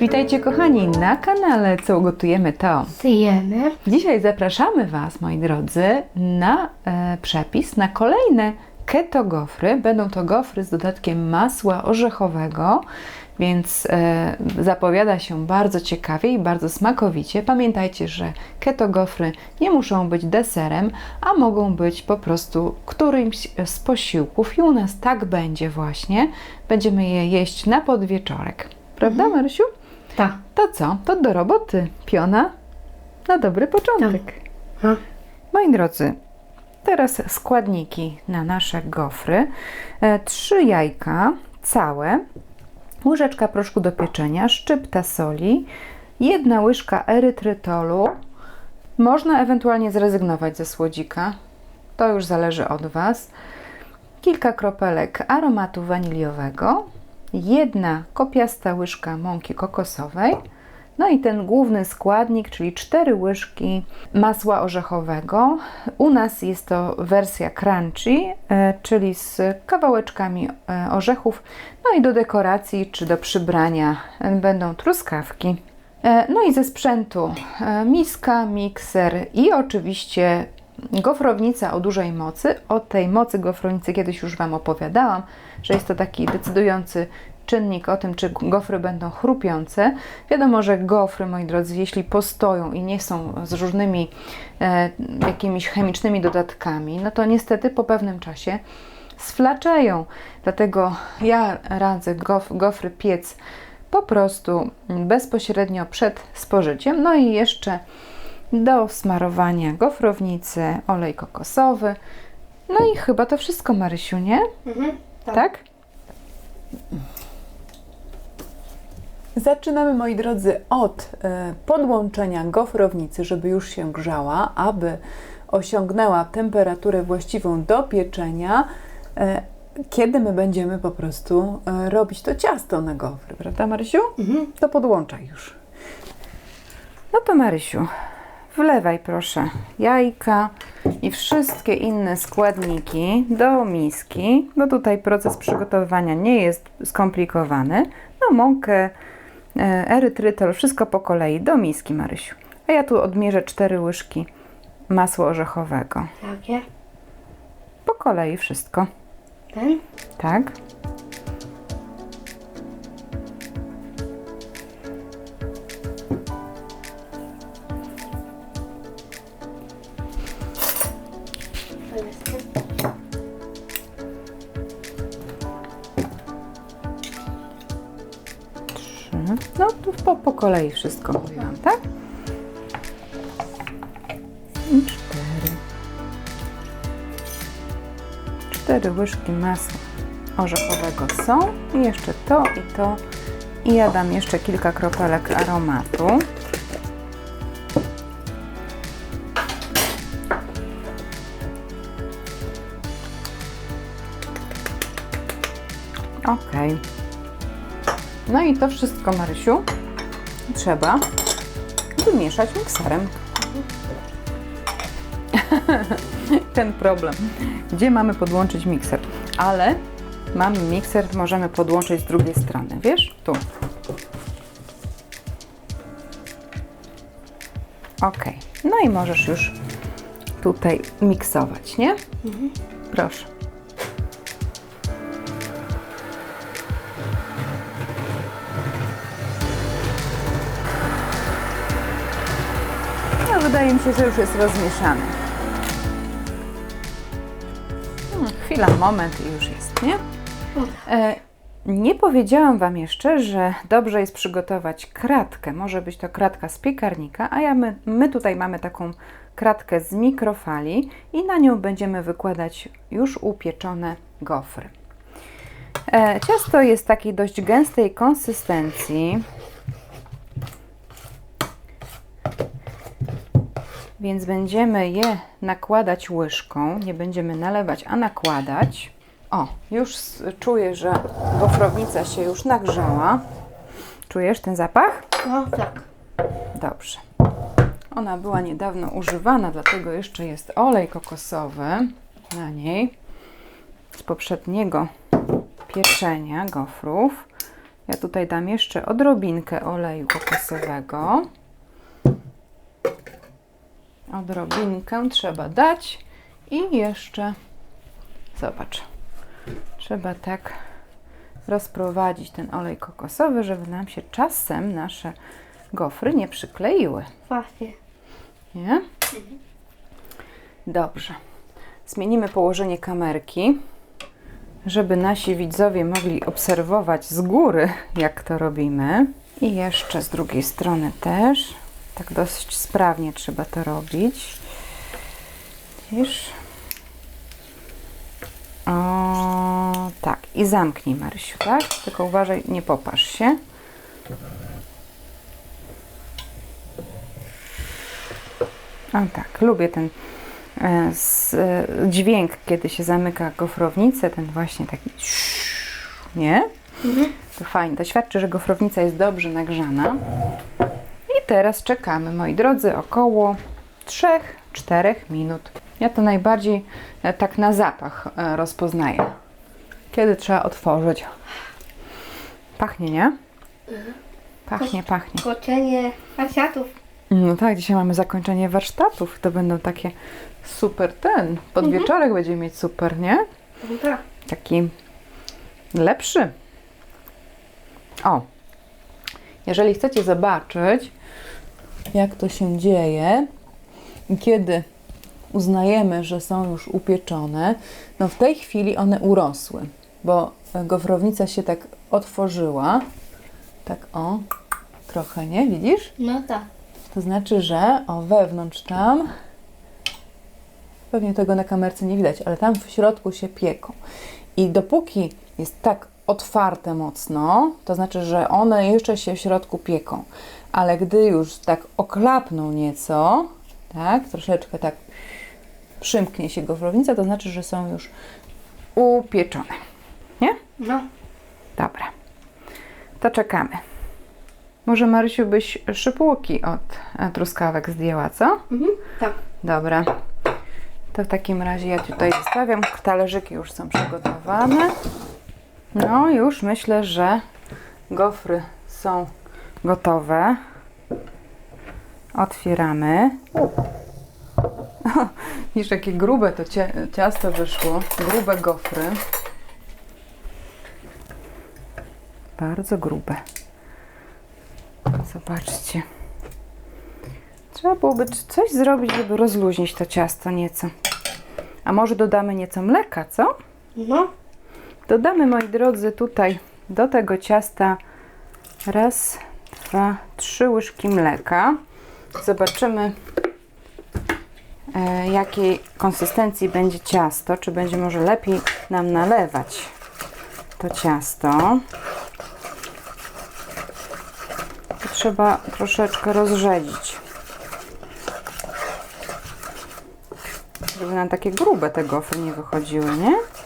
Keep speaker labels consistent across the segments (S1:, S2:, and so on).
S1: Witajcie kochani na kanale Co gotujemy to.
S2: Syjemy.
S1: Dzisiaj zapraszamy Was, moi drodzy, na e, przepis na kolejne keto gofry. Będą to gofry z dodatkiem masła orzechowego, więc e, zapowiada się bardzo ciekawie i bardzo smakowicie. Pamiętajcie, że keto gofry nie muszą być deserem, a mogą być po prostu którymś z posiłków i u nas tak będzie właśnie. Będziemy je jeść na podwieczorek. Prawda, Marysiu?
S2: Tak.
S1: To co? To do roboty. Piona na dobry początek.
S2: Ha.
S1: Moi drodzy, teraz składniki na nasze gofry. E, Trzy jajka całe, łyżeczka proszku do pieczenia, szczypta soli, jedna łyżka erytrytolu. Można ewentualnie zrezygnować ze słodzika. To już zależy od Was. Kilka kropelek aromatu waniliowego, jedna kopiasta łyżka mąki kokosowej, no i ten główny składnik, czyli 4 łyżki masła orzechowego. U nas jest to wersja crunchy, e, czyli z kawałeczkami e, orzechów. No i do dekoracji czy do przybrania e, będą truskawki. No i ze sprzętu miska, mikser i oczywiście gofrownica o dużej mocy. O tej mocy gofrownicy kiedyś już Wam opowiadałam, że jest to taki decydujący czynnik o tym, czy gofry będą chrupiące. Wiadomo, że gofry, moi drodzy, jeśli postoją i nie są z różnymi e, jakimiś chemicznymi dodatkami, no to niestety po pewnym czasie sflaczeją. Dlatego ja radzę gof, gofry piec po prostu bezpośrednio przed spożyciem. No i jeszcze do smarowania gofrownicy olej kokosowy. No i chyba to wszystko, Marysiu, nie?
S2: Mhm.
S1: Tak? Zaczynamy, moi drodzy, od e, podłączenia gofrownicy, żeby już się grzała, aby osiągnęła temperaturę właściwą do pieczenia, e, kiedy my będziemy po prostu e, robić to ciasto na gofry, prawda, Marysiu?
S2: Mhm.
S1: To podłączaj już. No to Marysiu, wlewaj proszę jajka i wszystkie inne składniki do miski, bo tutaj proces przygotowywania nie jest skomplikowany. No mąkę, e, erytrytol, wszystko po kolei do miski Marysiu. A ja tu odmierzę 4 łyżki masła orzechowego.
S2: Jakie?
S1: Po kolei wszystko,
S2: Ten?
S1: tak? Po, kolei wszystko mówiłam, tak? I cztery. Cztery łyżki masła orzechowego są. I jeszcze to i to. I ja dam jeszcze kilka kropelek aromatu. Okej. No i to wszystko, Marysiu, trzeba wymieszać mikserem. Ten problem. Gdzie mamy podłączyć mikser? Ale mamy mikser, możemy podłączyć z drugiej strony, wiesz? Tu. Ok. No i możesz już tutaj miksować, nie? Proszę. Wydaje mi się, że już jest rozmieszany. Hmm, chwila, moment i już jest, nie? E, nie powiedziałam Wam jeszcze, że dobrze jest przygotować kratkę. Może być to kratka z piekarnika, a ja my, my tutaj mamy taką kratkę z mikrofali i na nią będziemy wykładać już upieczone gofry. E, ciasto jest takiej dość gęstej konsystencji. Więc będziemy je nakładać łyżką, nie będziemy nalewać, a nakładać. O, już czuję, że gofrownica się już nagrzała. Czujesz ten zapach?
S2: No tak.
S1: Dobrze. Ona była niedawno używana, dlatego jeszcze jest olej kokosowy na niej z poprzedniego pieczenia gofrów. Ja tutaj dam jeszcze odrobinkę oleju kokosowego. Odrobinkę trzeba dać i jeszcze zobacz. Trzeba tak rozprowadzić ten olej kokosowy, żeby nam się czasem nasze gofry nie przykleiły.
S2: Właśnie.
S1: Nie? Dobrze. Zmienimy położenie kamerki, żeby nasi widzowie mogli obserwować z góry, jak to robimy. I jeszcze z drugiej strony też. Tak dosyć sprawnie trzeba to robić. Widzisz? O, tak. I zamknij, Marysiu, tak? Tylko uważaj, nie popasz się. O tak, lubię ten e, s, e, dźwięk, kiedy się zamyka gofrownicę, ten właśnie taki nie? To fajnie, to świadczy, że gofrownica jest dobrze nagrzana. Teraz czekamy, moi drodzy, około 3-4 minut. Ja to najbardziej e, tak na zapach e, rozpoznaję. Kiedy trzeba otworzyć. Pachnie, nie? Pachnie, pachnie.
S2: Koczenie pasiatów.
S1: No tak, dzisiaj mamy zakończenie warsztatów. To będą takie super ten. Podwieczorek będziemy mieć super, nie?
S2: No tak.
S1: Taki lepszy. O, jeżeli chcecie zobaczyć, jak to się dzieje kiedy uznajemy, że są już upieczone, no w tej chwili one urosły, bo gofrownica się tak otworzyła. Tak o, trochę, nie? Widzisz?
S2: No tak.
S1: To znaczy, że o wewnątrz tam, pewnie tego na kamerce nie widać, ale tam w środku się pieką. I dopóki jest tak otwarte mocno, to znaczy, że one jeszcze się w środku pieką. Ale gdy już tak oklapną nieco, tak, troszeczkę tak przymknie się gofrownica, to znaczy, że są już upieczone. Nie?
S2: No.
S1: Dobra. To czekamy. Może Marysiu byś szypułki od truskawek zdjęła, co?
S2: Mhm. Tak.
S1: Dobra. To w takim razie ja tutaj zostawiam. Talerzyki już są przygotowane. No już myślę, że gofry są gotowe. Otwieramy. Widzisz, jakie grube to cia- ciasto wyszło. Grube gofry. Bardzo grube. Zobaczcie. Trzeba byłoby coś zrobić, żeby rozluźnić to ciasto nieco. A może dodamy nieco mleka, co?
S2: No.
S1: Dodamy, moi drodzy, tutaj do tego ciasta raz, dwa, trzy łyżki mleka. Zobaczymy, e, jakiej konsystencji będzie ciasto. Czy będzie może lepiej nam nalewać to ciasto. To trzeba troszeczkę rozrzedzić. Żeby nam takie grube te gofry nie wychodziły, nie?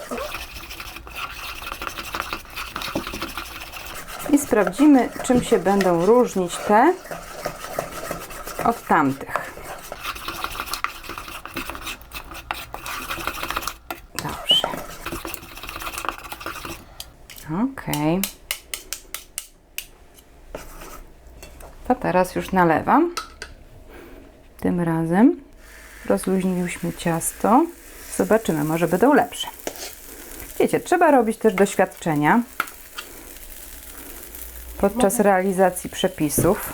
S1: Sprawdzimy, czym się będą różnić te od tamtych. Dobrze. Okej. To teraz już nalewam. Tym razem rozluźniliśmy ciasto. Zobaczymy, może będą lepsze. Wiecie, trzeba robić też doświadczenia podczas realizacji przepisów.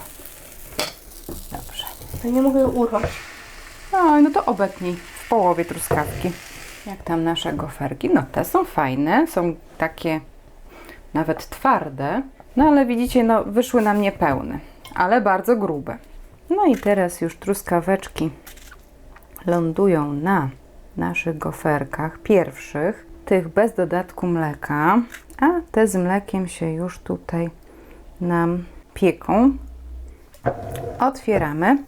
S1: Dobrze.
S2: To nie mogę urwać.
S1: No, no to obetnij w połowie truskawki. Jak tam nasze goferki? No te są fajne, są takie nawet twarde. No ale widzicie, no wyszły nam niepełne, ale bardzo grube. No i teraz już truskaweczki lądują na naszych goferkach pierwszych, tych bez dodatku mleka, a te z mlekiem się już tutaj nam pieką. Otwieramy.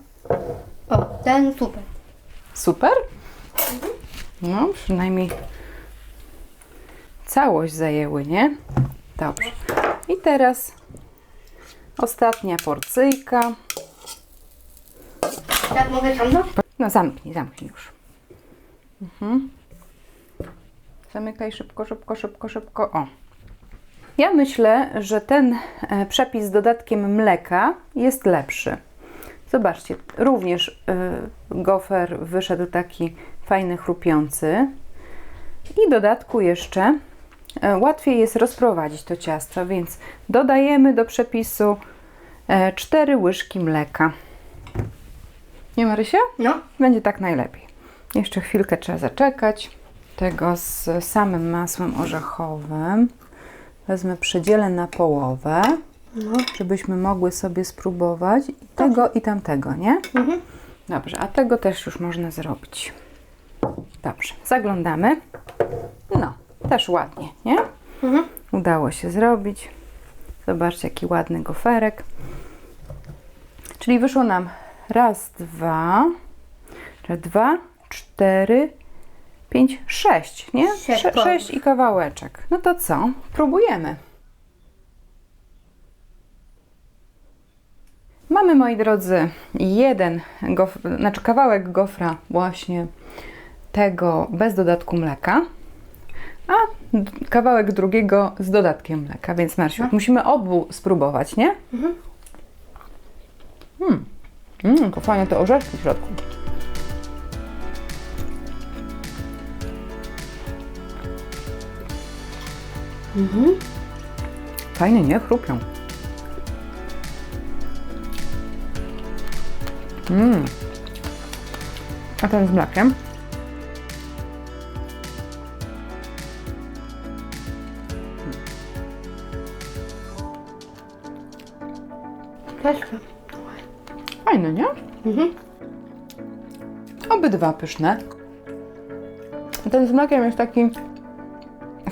S2: O, ten super.
S1: Super? No, przynajmniej całość zajęły, nie? Dobrze. I teraz ostatnia porcyjka.
S2: Tak mogę ciągnąć?
S1: No, zamknij, zamknij już. Mhm. Zamykaj szybko, szybko, szybko, szybko. O. Ja myślę, że ten e, przepis z dodatkiem mleka jest lepszy. Zobaczcie, również e, gofer wyszedł taki fajny, chrupiący. I w dodatku jeszcze e, łatwiej jest rozprowadzić to ciasto, więc dodajemy do przepisu 4 łyżki mleka. Nie Marysia?
S2: No.
S1: Będzie tak najlepiej. Jeszcze chwilkę trzeba zaczekać. Tego z samym masłem orzechowym. Wezmę, przedzielę na połowę,
S2: No.
S1: żebyśmy mogły sobie spróbować i tego i tamtego, nie?
S2: Mhm.
S1: Dobrze, a tego też już można zrobić. Dobrze, zaglądamy. No, też ładnie, nie?
S2: Mhm.
S1: Udało się zrobić. Zobaczcie, jaki ładny goferek. Czyli wyszło nam raz, dwa, dwa, cztery, pięć, sześć, nie?
S2: Sześć,
S1: Sze-
S2: tak.
S1: sześć i kawałeczek. No to co? Próbujemy. Mamy, moi drodzy, jeden gof, znaczy kawałek gofra właśnie tego bez dodatku mleka, a kawałek drugiego z dodatkiem mleka, więc Marsiu, musimy obu spróbować, nie?
S2: Mhm.
S1: Mm. Mm, to fajne te orzeszki w środku.
S2: Mhm.
S1: Fajnie, nie? Chrupią. Mm. A ten z mlekiem?
S2: Też.
S1: Fajny, nie?
S2: Mhm.
S1: Obydwa pyszne. Ten z mlekiem jest taki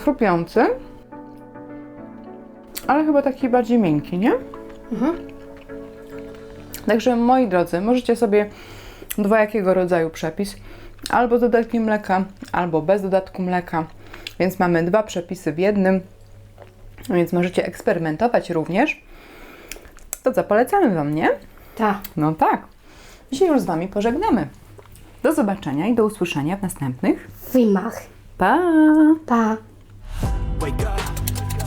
S1: chrupiący, ale chyba taki bardziej miękki, nie?
S2: Mhm.
S1: Także moi drodzy, możecie sobie dwojakiego rodzaju przepis, albo z dodatkiem mleka, albo bez dodatku mleka. Więc mamy dwa przepisy w jednym, więc możecie eksperymentować również. To co, polecamy Wam, nie?
S2: Tak.
S1: No tak. Dzisiaj już z Wami pożegnamy. Do zobaczenia i do usłyszenia w następnych.
S2: Filmach.
S1: Pa!
S2: Pa.